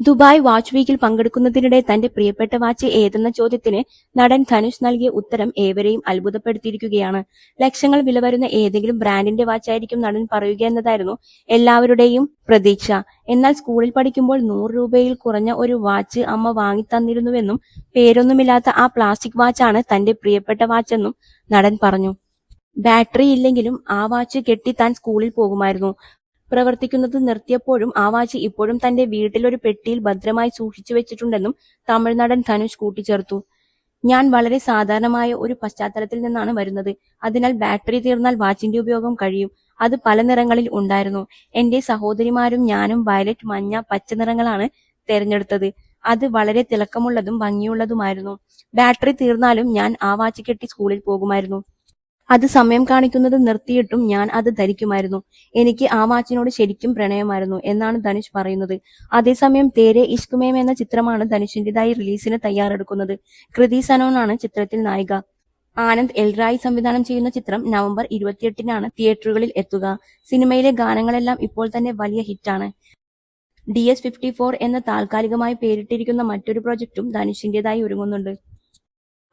Dubai watch വീക്കിൽ പങ്കെടുക്കുന്നതിനിടെ തന്റെ പ്രിയപ്പെട്ട വാച്ച് ഏതെന്ന ചോദ്യത്തിന് നടൻ ധനുഷ് നൽകിയ ഉത്തരം ഏവരെയും അത്ഭുതപ്പെടുത്തിയിരിക്കുകയാണ്. ലക്ഷങ്ങൾ വില വരുന്ന ഏതെങ്കിലും ബ്രാൻഡിന്റെ വാച്ചായിരിക്കും നടൻ പറയുക എന്നതായിരുന്നു എല്ലാവരുടെയും പ്രതീക്ഷ. എന്നാൽ സ്കൂളിൽ പഠിക്കുമ്പോൾ നൂറ് രൂപയിൽ കുറഞ്ഞ ഒരു വാച്ച് അമ്മ വാങ്ങി വാങ്ങിത്തന്നിരുന്നുവെന്നും പേരൊന്നുമില്ലാത്ത ആ പ്ലാസ്റ്റിക് വാച്ചാണ് തന്റെ പ്രിയപ്പെട്ട വാച്ചെന്നും നടൻ പറഞ്ഞു. ബാറ്ററി ഇല്ലെങ്കിലും ആ വാച്ച് കെട്ടി താൻ സ്കൂളിൽ പോകുമായിരുന്നു. പ്രവർത്തിക്കുന്നത് നിർത്തിയപ്പോഴും ആ വാച്ച് ഇപ്പോഴും തന്റെ വീട്ടിലൊരു പെട്ടിയിൽ ഭദ്രമായി സൂക്ഷിച്ചു വെച്ചിട്ടുണ്ടെന്നും തമിഴ്നാടൻ ധനുഷ് കൂട്ടിച്ചേർത്തു. ഞാൻ വളരെ സാധാരണമായ ഒരു പശ്ചാത്തലത്തിൽ നിന്നാണ് വരുന്നത്. അതിനാൽ ബാറ്ററി തീർന്നാൽ വാച്ചിന്റെ ഉപയോഗം കഴിയും. അത് പല നിറങ്ങളിൽ ഉണ്ടായിരുന്നു. എന്റെ സഹോദരിമാരും ഞാനും വയലറ്റ് മഞ്ഞ പച്ച നിറങ്ങളാണ് തെരഞ്ഞെടുത്തത്. അത് വളരെ തിളക്കമുള്ളതും ഭംഗിയുള്ളതുമായിരുന്നു. ബാറ്ററി തീർന്നാലും ഞാൻ ആ വാച്ച് കെട്ടി സ്കൂളിൽ പോകുമായിരുന്നു. അത് സമയം കാണിക്കുന്നത് നിർത്തിയിട്ടും ഞാൻ അത് ധരിക്കുമായിരുന്നു. എനിക്ക് ആ വാച്ചിനോട് ശരിക്കും പ്രണയമായിരുന്നു എന്നാണ് ധനുഷ് പറയുന്നത്. അതേസമയം തേരെ ഇഷ്കുമേം എന്ന ചിത്രമാണ് ധനുഷിന്റേതായി റിലീസിന് തയ്യാറെടുക്കുന്നത്. കൃതി സനോനാണ് ചിത്രത്തിൽ നായിക. ആനന്ദ് എൽറായി സംവിധാനം ചെയ്യുന്ന ചിത്രം നവംബർ ഇരുപത്തിയെട്ടിനാണ് തിയേറ്ററുകളിൽ എത്തുക. സിനിമയിലെ ഗാനങ്ങളെല്ലാം ഇപ്പോൾ തന്നെ വലിയ ഹിറ്റാണ്. ഡി എസ് ഫിഫ്റ്റി ഫോർ എന്ന താൽക്കാലികമായി പേരിട്ടിരിക്കുന്ന മറ്റൊരു പ്രോജക്റ്റും ധനുഷിന്റേതായി ഒരുങ്ങുന്നുണ്ട്.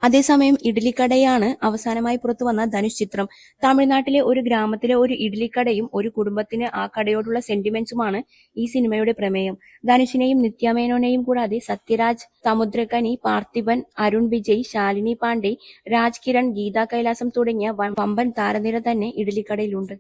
അതേസമയം ഇഡ്ലിക്കടയാണ് അവസാനമായി പുറത്തു വന്ന ധനുഷ് ചിത്രം. തമിഴ്നാട്ടിലെ ഒരു ഗ്രാമത്തിലെ ഒരു ഇഡ്ലിക്കടയും ഒരു കുടുംബത്തിന് ആ കടയോടുള്ള സെന്റിമെന്റ്സുമാണ് ഈ സിനിമയുടെ പ്രമേയം. ധനുഷിനെയും നിത്യമേനോനെയും കൂടാതെ സത്യരാജ് സമുദ്രകനി പാർത്ഥിബൻ അരുൺ വിജയ് ശാലിനി പാണ്ഡെ രാജ് കിരൺ ഗീതാ കൈലാസം തുടങ്ങിയ വമ്പൻ താരനിര തന്നെ ഇഡ്ലിക്കടയിലുണ്ട്